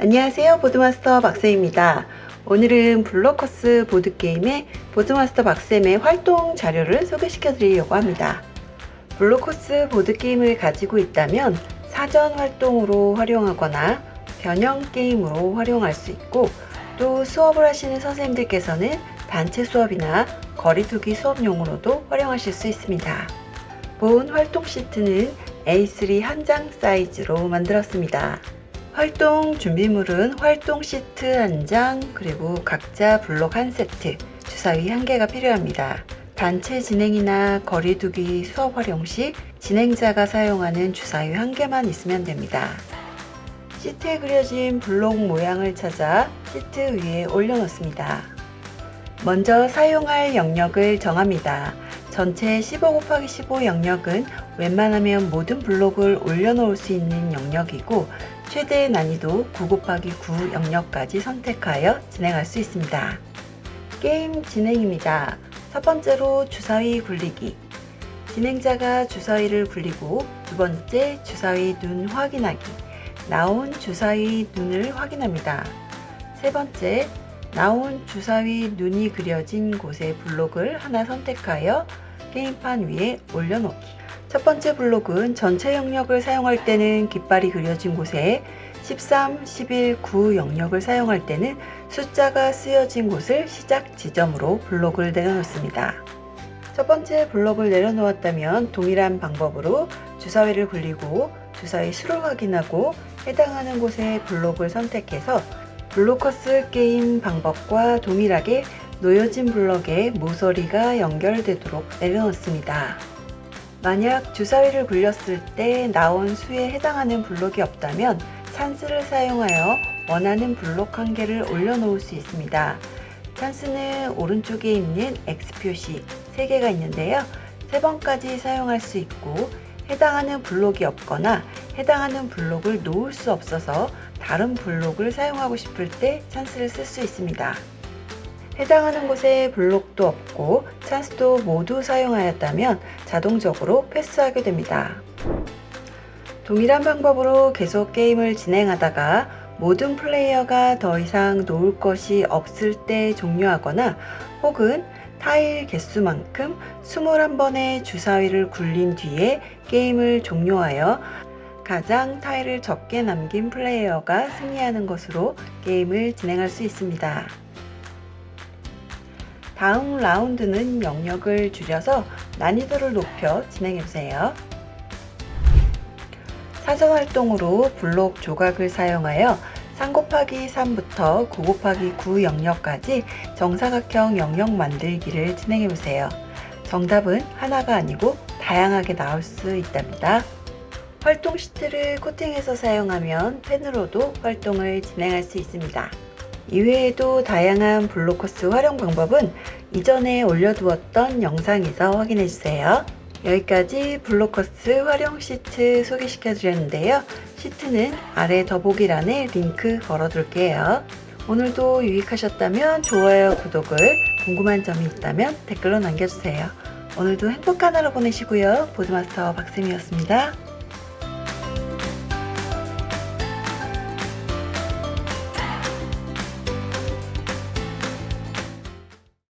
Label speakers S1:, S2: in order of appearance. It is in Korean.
S1: 안녕하세요. 보드마스터 박쌤입니다. 오늘은 블로커스 보드게임의 보드마스터 박쌤의 활동 자료를 소개시켜 드리려고 합니다. 블로커스 보드게임을 가지고 있다면 사전 활동으로 활용하거나 변형 게임으로 활용할 수 있고 또 수업을 하시는 선생님들께서는 단체 수업이나 거리두기 수업용으로도 활용하실 수 있습니다. 본 활동 시트는 A3 한 장 사이즈로 만들었습니다. 활동 준비물은 활동 시트 한 장, 그리고 각자 블록 한 세트, 주사위 한 개가 필요합니다. 단체 진행이나 거리두기 수업 활용 시 진행자가 사용하는 주사위 한 개만 있으면 됩니다. 시트에 그려진 블록 모양을 찾아 시트 위에 올려놓습니다. 먼저 사용할 영역을 정합니다. 전체 15 곱하기 15 영역은 웬만하면 모든 블록을 올려놓을 수 있는 영역이고 최대 난이도 9 곱하기 9 영역까지 선택하여 진행할 수 있습니다. 게임 진행입니다. 첫 번째로 주사위 굴리기. 진행자가 주사위를 굴리고 두 번째 주사위 눈 확인하기. 나온 주사위 눈을 확인합니다. 세 번째, 나온 주사위 눈이 그려진 곳의 블록을 하나 선택하여 게임판 위에 올려놓기. 첫 번째 블록은 전체 영역을 사용할 때는 깃발이 그려진 곳에 13, 11, 9 영역을 사용할 때는 숫자가 쓰여진 곳을 시작 지점으로 블록을 내려놓습니다. 첫 번째 블록을 내려놓았다면 동일한 방법으로 주사위를 굴리고 주사위 수를 확인하고 해당하는 곳에 블록을 선택해서 블로커스 게임 방법과 동일하게 놓여진 블럭에 모서리가 연결되도록 내려놓습니다. 만약 주사위를 굴렸을 때 나온 수에 해당하는 블록이 없다면 찬스를 사용하여 원하는 블록 한 개를 올려놓을 수 있습니다. 찬스는 오른쪽에 있는 X 표시 3개가 있는데요. 3번까지 사용할 수 있고 해당하는 블록이 없거나 해당하는 블록을 놓을 수 없어서 다른 블록을 사용하고 싶을 때 찬스를 쓸 수 있습니다. 해당하는 곳에 블록도 없고 찬스도 모두 사용하였다면 자동적으로 패스하게 됩니다. 동일한 방법으로 계속 게임을 진행하다가 모든 플레이어가 더 이상 놓을 것이 없을 때 종료하거나 혹은 타일 개수만큼 21번의 주사위를 굴린 뒤에 게임을 종료하여 가장 타일을 적게 남긴 플레이어가 승리하는 것으로 게임을 진행할 수 있습니다. 다음 라운드는 영역을 줄여서 난이도를 높여 진행해주세요. 사전 활동으로 블록 조각을 사용하여 3 곱하기 3부터 9 곱하기 9 영역까지 정사각형 영역 만들기를 진행해보세요. 정답은 하나가 아니고 다양하게 나올 수 있답니다. 활동 시트를 코팅해서 사용하면 펜으로도 활동을 진행할 수 있습니다. 이외에도 다양한 블로커스 활용 방법은 이전에 올려두었던 영상에서 확인해주세요. 여기까지 블로커스 활용 시트 소개시켜 드렸는데요. 시트는 아래 더보기란에 링크 걸어 둘게요. 오늘도 유익하셨다면 좋아요, 구독을, 궁금한 점이 있다면 댓글로 남겨주세요. 오늘도 행복한 하루 보내시고요. 보드마스터 박쌤이었습니다.